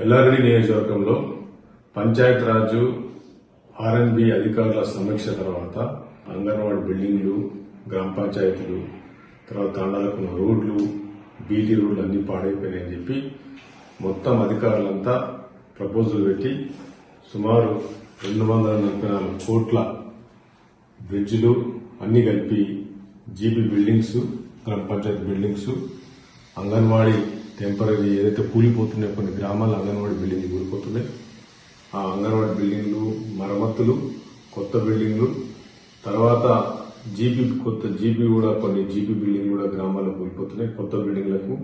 ఎల్లారెడ్డి నియోజకవర్గంలో పంచాయత్ రాజు ఆర్ఎన్బి అధికారుల సమీక్ష తర్వాత అంగన్వాడీ బిల్డింగ్లు గ్రామ పంచాయతీలు తర్వాత తండాలకు రోడ్లు బీటీ రోడ్లు అన్ని పాడైపోయినాయని చెప్పి మొత్తం అధికారులంతా ప్రపోజల్ పెట్టి సుమారు రెండు వందల నలభై నాలుగు కోట్ల బ్రిడ్జ్లు అన్ని కలిపి జీబీ బిల్డింగ్స్ గ్రామ పంచాయతీ బిల్డింగ్స్ అంగన్వాడీ టెంపరీ ఏదైతే కూలిపోతున్నాయో కొన్ని గ్రామాల అంగన్వాడీ బిల్డింగ్ కూలిపోతున్నాయి ఆ అంగన్వాడీ బిల్డింగ్లు మరమ్మతులు కొత్త బిల్డింగ్లు తర్వాత జీపీ కొత్త జీపీ కూడా కొన్ని జీపీ బిల్డింగ్ కూడా గ్రామాల్లో కూలిపోతున్నాయి. కొత్త బిల్డింగ్లకు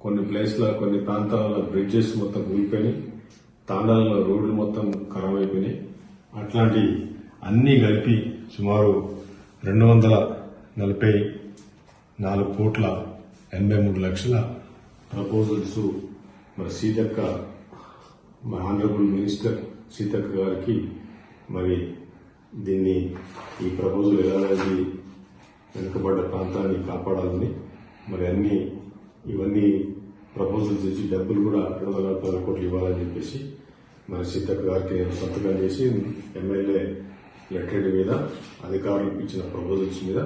కొన్ని ప్లేస్ల కొన్ని ప్రాంతాలలో బ్రిడ్జెస్ మొత్తం కూలిపోయినాయి. తాండాలలో రోడ్లు మొత్తం ఖరాబ్ అయిపోయినాయి అట్లాంటి అన్నీ కలిపి సుమారు రెండు వందల నలభై నాలుగు కోట్ల ఎనభై మూడు లక్షల ప్రపోజల్స్ మరి సీతక్క మా ఆనరబుల్ మినిస్టర్ సీతక్క గారికి మరి దీన్ని ఈ ప్రపోజల్ ఎలాంటి వెనుకబడ్డ ప్రాంతాన్ని కాపాడాలని మరి అన్ని ఇవన్నీ ప్రపోజల్స్ ఇచ్చి డబ్బులు కూడా రెండు వందల పది కోట్లు ఇవ్వాలని చెప్పేసి మరి సీతక్క గారికి నేను సంతకం చేసి ఎమ్మెల్యే లెటర్ మీద అధికారులకు ఇచ్చిన ప్రపోజల్స్ మీద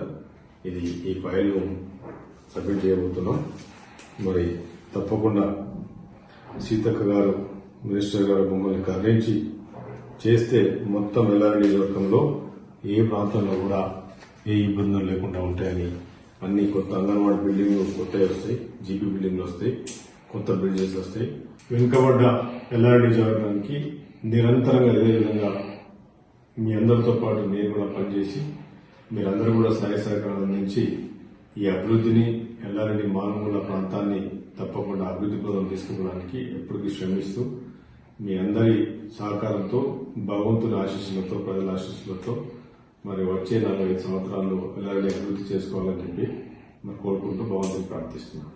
ఇది ఈ ఫైల్ను సబ్మిట్ చేయబోతున్నాం. మరి తప్పకుండా సీతక్క గారు మినిస్టర్ గారు మమ్మల్ని కరుణించి చేస్తే మొత్తం ఎల్లారెడ్డి నియోజకవర్గంలో ఏ ప్రాంతంలో కూడా ఏ ఇబ్బందులు లేకుండా ఉంటాయని అన్ని కొత్త అంగన్వాడీ బిల్డింగ్లు కొత్తవి వస్తాయి జీపీ బిల్డింగ్లు వస్తాయి కొత్త బిల్డింగ్స్ వస్తాయి. వెనుకబడ్డ ఎల్లారెడ్డి నియోజకవర్గానికి నిరంతరంగా ఇదే విధంగా మీ అందరితో పాటు నేను కూడా పనిచేసి మీరందరూ కూడా సహాయ సహకారాలు అందించి ఈ అభివృద్ధిని ఎల్లారెడ్డి మానవుల ప్రాంతాన్ని తప్పకుండా అభివృద్ధి పదం తీసుకోవడానికి ఎప్పటికీ శ్రమిస్తూ మీ అందరి సహకారంతో భగవంతుని ఆశీస్సులతో ప్రజల ఆశీస్సులతో మరి వచ్చే నలభై ఐదు సంవత్సరాల్లో ఎల్లారెడ్డి అభివృద్ధి చేసుకోవాలని చెప్పి మరి కోరుకుంటూ భగవంతుని ప్రార్థిస్తున్నాను